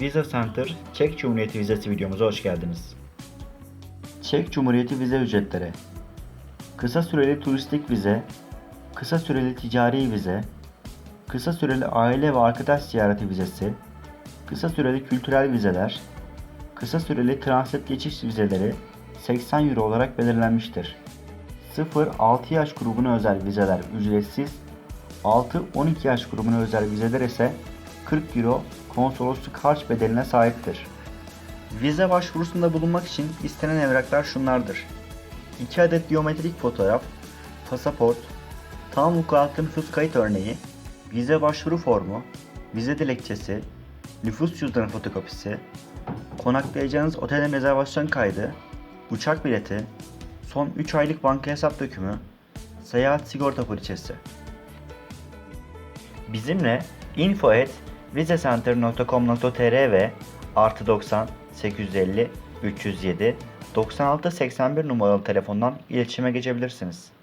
Visa Center Çek Cumhuriyeti vizesi videomuza hoş geldiniz. Çek Cumhuriyeti vize ücretleri Kısa süreli turistik vize, kısa süreli ticari vize, kısa süreli aile ve arkadaş ziyareti vizesi, kısa süreli kültürel vizeler, kısa süreli transit geçiş vizeleri 80 Euro olarak belirlenmiştir. 0-6 yaş grubuna özel vizeler ücretsiz, 6-12 yaş grubuna özel vizeler ise 40 euro konsolosluk harç bedeline sahiptir. Vize başvurusunda bulunmak için istenen evraklar şunlardır. 2 adet biyometrik fotoğraf, pasaport, tam vukuatlı nüfus kayıt örneği, vize başvuru formu, vize dilekçesi, nüfus cüzdanı fotokopisi, konaklayacağınız otelin rezervasyon kaydı, uçak bileti, son 3 aylık banka hesap dökümü, seyahat sigorta poliçesi. Bizimle info at vizecenter.com.tr ve artı 90 850 307 96 81 numaralı telefondan iletişime geçebilirsiniz.